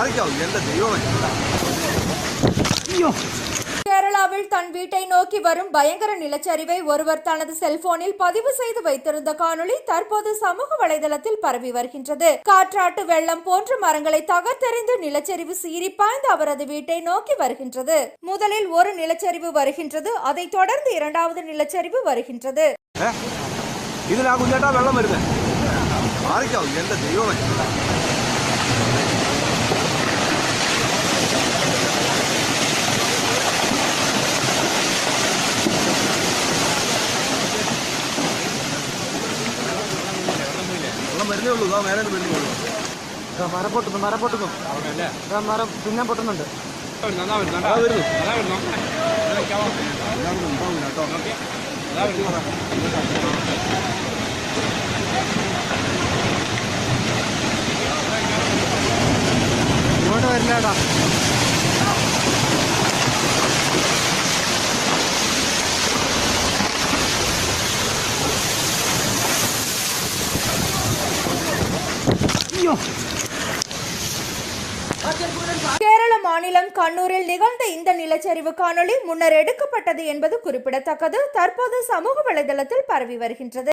മാറിക്കാവും എന്റെ ദൈവമേ கேரளாவில் தன் வீட்டை நோக்கி வரும் பயங்கர நிலச்சரிவை ஒருவர் தனது செல்போனில் பதிவு செய்து வைத்திருந்த காணொளி தற்போது சமூக வலைதளத்தில் பரவி வருகின்றது காற்றாட்டு வெள்ளம் போன்ற மரங்களை தகர்த்தெறிந்து நிலச்சரிவு சீறி பாய்ந்து அவரது வீட்டை நோக்கி வருகின்றது முதலில் ஒரு நிலச்சரிவு வருகின்றது அதைத் தொடர்ந்து இரண்டாவது நிலச்சரிவு வருகின்றது ഏ ഇതിലാ കുഞ്ഞേട്ടാ വെള്ളം വരുന്നേ മാറിക്കാവും എന്റെ ദൈവമേ വെള്ളം വരുന്നേ ഉള്ളൂ. ആ മേലെ വെള്ളി ഉള്ളൂ. മരം പൊട്ടുന്നു മരം പൊട്ടുന്നു. മരം പിന്നെ പൊട്ടുന്നുണ്ട്. ഇങ്ങോട്ട് വരില്ലേടാ. கேரள மாநிலம் கண்ணூரில் நிகழ்ந்த இந்த நிலச்சரிவு காணொளி முன்னர் எடுக்கப்பட்டது என்பது குறிப்பிடத்தக்கது. தற்போது சமூக வலைதளத்தில் பரவி வருகின்றது.